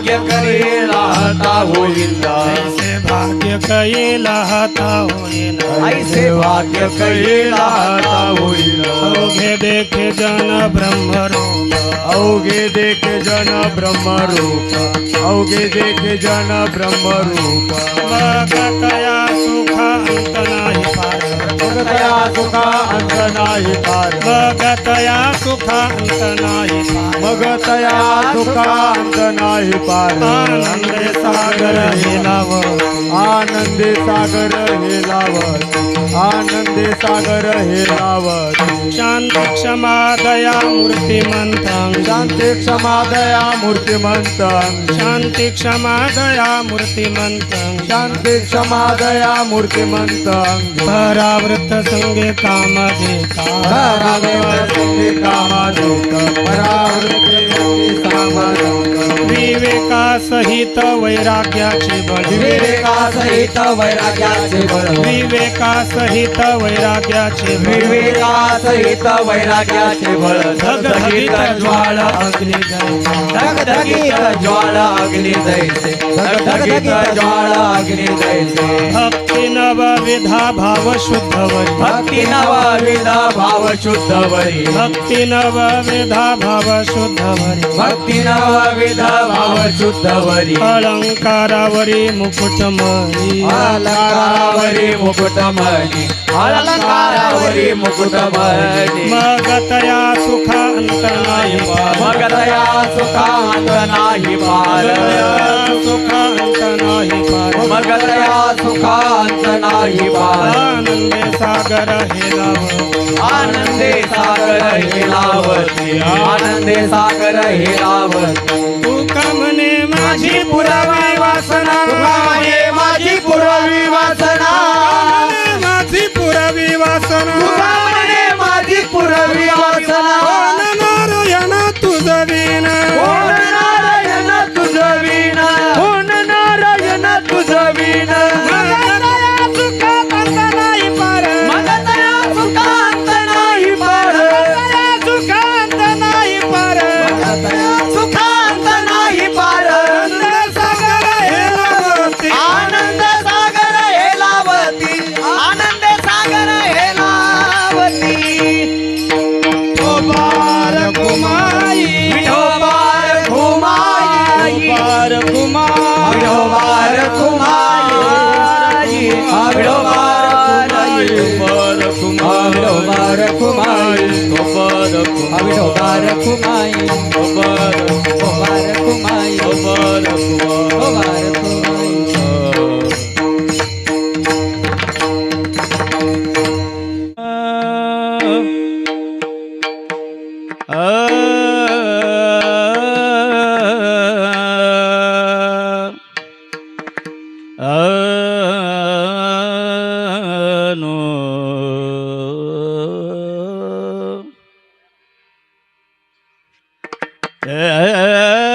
भाग्य करेला आता होईल ऐसे भाग्य कैला हाता होईल ऐसे भाग्य करेला आता होईल अवघे देखे जन ब्रह्मरूप अवघे देखे जन ब्रह्मरूप अवघे देखे जन ब्रह्मरूप भगतया सुख अंत नाही पार। भगतया सुखा अंत नाही पार। भगतया सुख अंत नाही पार। भगतया सुखा अंत नाही पार। आनंद सागर हेलाव आनंदे सागर हे लावत आनंदे सागर हे लावत शांत क्षमा दया मूर्तिमंत शांती क्षमादया मूर्तिमंत शांती क्षमा दया मूर्तिमंत शांती क्षमादया मूर्तिमंत परावृत संगे काम देता विवेका सहित वैराग्याचे बळ. विवेका सहित वैराग्याचे बळ. विवेका सहित वैराग्याचे विवेका सहित वैराग्याचे बळ. धगधगीत ज्वाळ अग्नी जैसा. धगधगीत ज्वाळ अग्नी जैसे. धगधगीत ज्वाळ अग्नी जैसे. भक्ती नव विधा भाव शुद्ध वरी भक्ती नव विधा भाव शुद्ध वरी भक्ती नव विधा भाव शुद्ध वरी भक्ती नव विधा भाव शुद्ध वरी अलंकारावरी मुकुटमणी. अलंकारावरी मुकुटमणी. अलंकारावरी मुकुटमणी. मग तया सुख अंत नाही पार. मग दया सुखांत नाही पार सुख अंत नाही पार मग दया सुखांत नाही पार आनंदे सागर हे लाव आनंदे सागर हे लावती आनंदे सागर हे लावती तुका म्हणे माझी पुरावी वासना. तुकामाये माझी पुरवी वासना. माझी पुरावी वासना. माझी पुरवी वासना তোমার Yeah, yeah, yeah.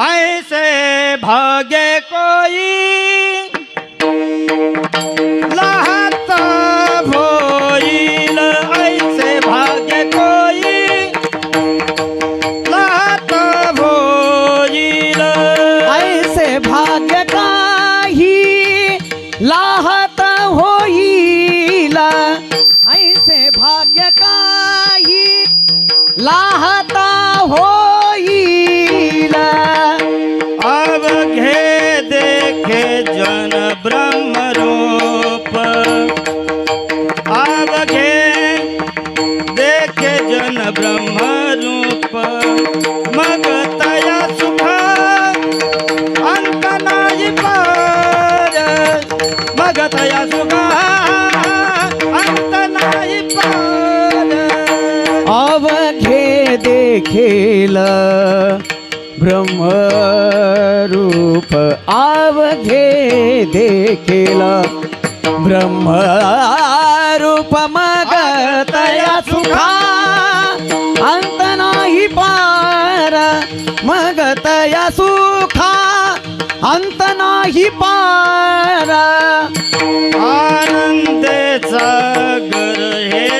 ऐसे भागे कोई ऐसे कोई लहता ऐसे भाग्य का ही लाहता हो ऐसे भाग्य का ही लाहता समरूप आब घे देखे जन ब्रह्मरूप। मग तया सुख अंत नाही पार। मग तया सुख अंत नाही पार। आव घे देखेल। ब्रह्मरूप आवघे देखील। ब्रह्मरूप मग तया सुखा। अंत नाही पार मग तया सुखा। अंत नाही पार। आनंदेचा गर हे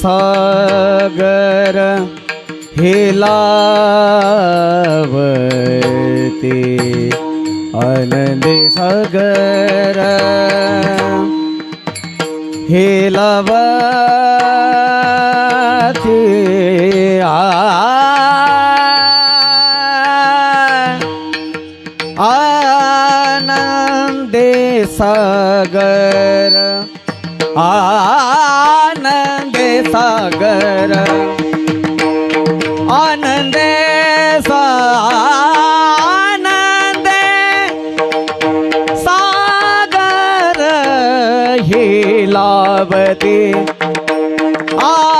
सागर हिलावते आनंद सागर. हिलावते आ सागर हे आनंदे सागर आनंदे सा आनंदे सागर हे लावते आ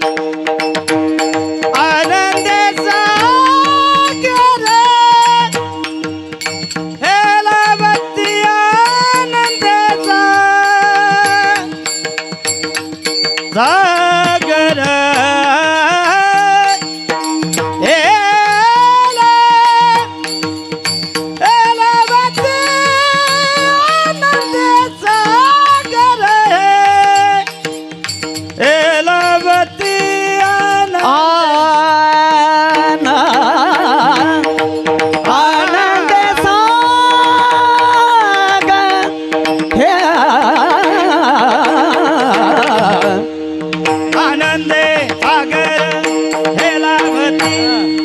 वंदे सागर हे लाभती.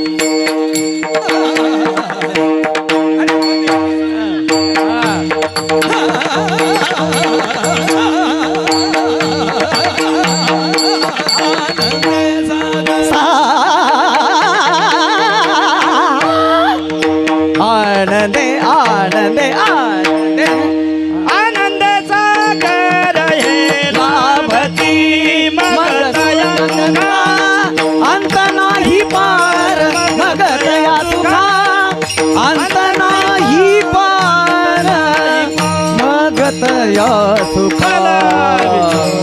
पार मगतया सुखा